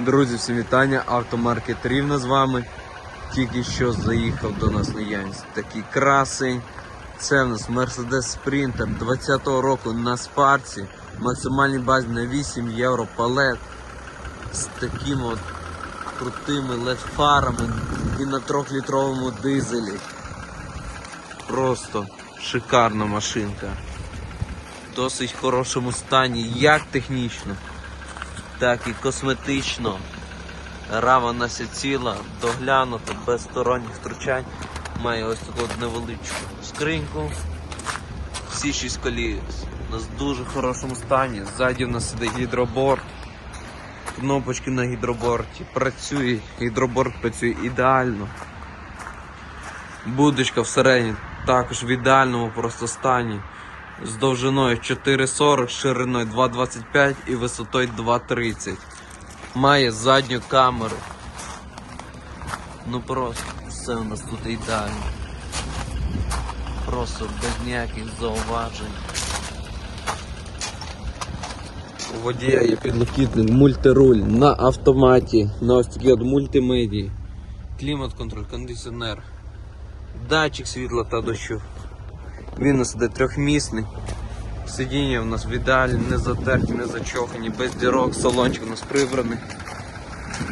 Друзі, всім вітання. Автомаркет Рівна з вами. Тільки що заїхав до нас на Янськ. Такий красень. Це в нас Mercedes Sprinter 20-го року на спарці. Максимальний базі на 8 євро палет. З такими от крутими LED-фарами і на 3-літровому дизелі. Просто шикарна машинка. В досить хорошому стані, як технічно, так і косметично. Рава нася ціла, доглянута, без сторонніх втручань. Має ось таку невеличку скриньку. Всі шість коліс у нас в дуже хорошому стані. Ззаді в нас сидить гідроборд. Кнопочки на гідроборді. Працює, гідроборд працює ідеально. Будочка всередині також в ідеальному просто стані. З довжиною 4,40, шириною 2,25 і висотою 2,30. Має задню камеру. Ну просто все у нас тут ідеально. Просто без ніяких зауважень. У водія є підлокітник, мультируль на автоматі, на ось такій от мультимедії. Клімат-контроль, кондиціонер, датчик світла та дощу. Він у нас іде трьохмісний. Сидіння у нас в ідеалі, не затерті, не зачохані, без дірок, салончик у нас прибраний.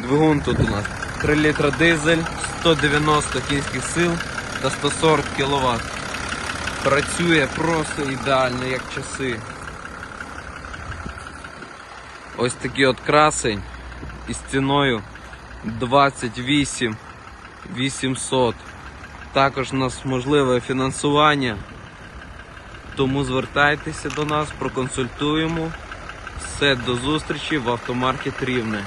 Двигун тут у нас 3 літра дизель, 190 кінських сил та 140 кВт. Працює просто ідеально, як часи. Ось такий от красень із ціною 28 800. Також у нас можливе фінансування. Тому звертайтеся до нас, проконсультуємо. Все, до зустрічі в автомаркет Рівне.